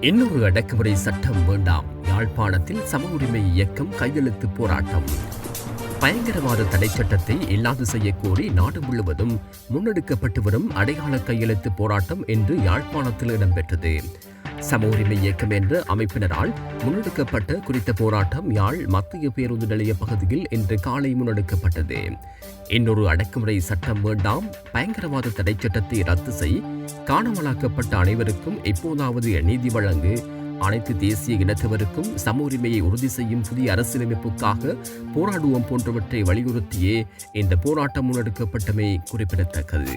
இன்னொரு அடக்குமுறை சட்டம் வேண்டாம். யாழ்ப்பாணத்தில் சம உரிமை இயக்கம் கையெழுத்து போராட்டம். பயங்கரவாத தடை சட்டத்தை இல்லாது செய்ய கோரி நாடு முழுவதும் முன்னெடுக்கப்பட்டு வரும் அடையாள கையெழுத்து போராட்டம் இன்று யாழ்ப்பாணத்தில் இடம்பெற்றது. சம உரிமை இயக்கம் என்ற அமைப்பினரால் முன்னெடுக்கப்பட்ட குறித்த போராட்டம் யாழ் மத்திய பேருந்து நிலைய பகுதியில் இன்று காலை முன்னெடுக்கப்பட்டது. இன்னொரு அடக்குமுறை சட்டம் வேண்டாம். பயங்கரவாத தடை சட்டத்தை ரத்து செய் காணாமலாக்கப்பட்ட அனைவருக்கும் எப்போதாவது நீதி வழங்கு. அனைத்து தேசிய இனத்தவருக்கும் சம உரிமையை உறுதி செய்யும் புதிய அரசியலமைப்புக்காக போராடுவோம் போன்றவற்றை வலியுறுத்தியே இந்த போராட்டம் முன்னெடுக்கப்பட்டமை குறிப்பிடத்தக்கது.